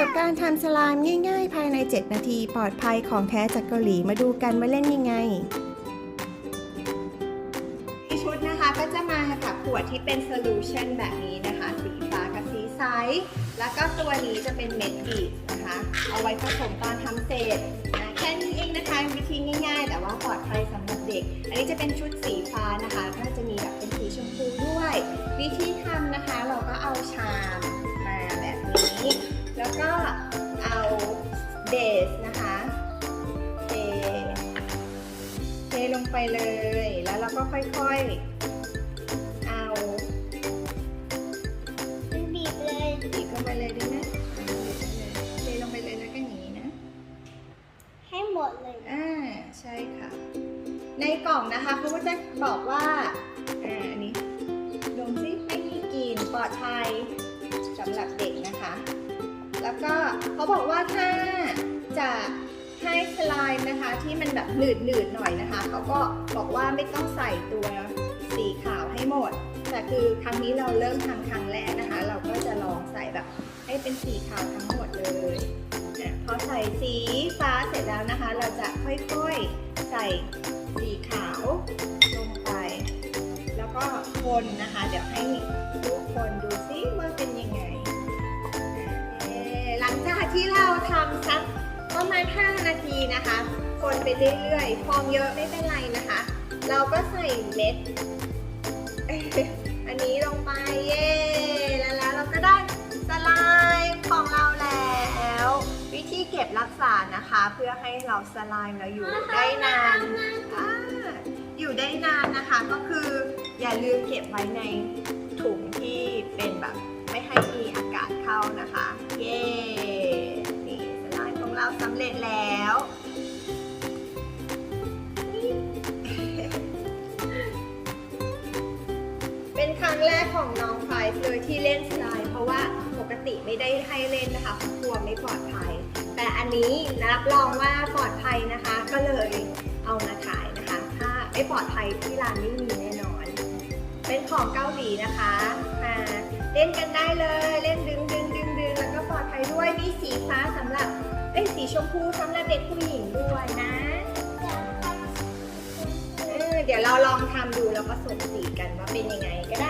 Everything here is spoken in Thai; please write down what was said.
กับการทำสลามง่ายๆ ภายใน 7 นาทีปลอดภัยของแท้จากเกาหลีมาดูกันว่าเล่นยังไงที่ชุดนะคะก็จะมากับขวดที่เป็นโซลูชันแบบนี้นะคะ สีฟ้ากับสีใส แล้วก็ตัวนี้จะเป็นเม็ดบีบนะคะ เอาไว้ผสมตอนทำเสร็จนะแค่นี้เองนะคะวิธีง่ายๆ แต่ว่าปลอดภัยสำหรับเด็ก อันนี้จะเป็นชุดสีฟ้านะคะก็จะมี ก็เอาเบสนะคะเทเทลงไปเลย แล้วเราก็ค่อยๆ เอาบีบเลยบีบลงไปเลยได้ไหมเทลงไปเลยแล้วก็อย่างนี้นะ ให้หมดเลย อ่า ใช่ค่ะ ในกล่องนะคะเขาก็จะบอกว่าอ่าอันนี้ดมซิไม่มีกลิ่นปลอดภัยสำหรับเด็กนะคะแล้วก็ เขาบอกว่าถ้าจะให้สไลม์นะคะ ที่มันแบบหนืดหนืดหน่อยนะคะเขาก็บอกว่าไม่ต้องใส่ตัวสีขาวให้หมด แต่คือครั้งนี้เราเริ่มทำครั้งแรกนะคะ เราก็จะลองใส่แบบให้เป็นสีขาวทั้งหมดเลยพอใส่สีฟ้าเสร็จแล้วนะคะ เราจะค่อยๆใส่สีขาวลงไป แล้วก็คนนะคะ เดี๋ยวให้ทุกคนดูซิว่าเป็นยังไง งจากที่เราทำสักประมาณ 5 นาทีนะคะ คนไปเรื่อยๆ ฟองเยอะไม่เป็นไรนะคะ เราก็ใส่เม็ด อันนี้ลงไปเย่แล้วแล้วเราก็ได้สไลม์ของเราแล้ว วิธีเก็บรักษานะคะ เพื่อให้เราสไลม์เราอยู่ได้นานอยู่ได้นานนะคะก็คืออย่าลืมเก็บไว้ในถุงที่เป็นแบบ สำเร็จแล้วเป็นครั้งแรกของน้องไฟฟ์เลยที่เล่นสไลด์เพราะว่าปกติไม่ได้ให้เล่นนะคะกลัวไม่ปลอดภัย แต่อันนี้รับรองว่าปลอดภัยนะคะ ก็เลยเอามาขายนะคะ ถ้าไม่ปลอดภัยที่ร้านไม่มีแน่นอน เป็นของเกาหลีนะคะมาเล่นกันได้เลย เล่นดึงดึงดึงดึงแล้วก็ปลอดภัยด้วยมีสีฟ้าสำ เอ้ยสีชมพูสำหรับเด็กผู้หญิงด้วยนะ เออเดี๋ยวเราลองทำดูแล้วก็ส่งสีกันว่าเป็นยังไงก็ได้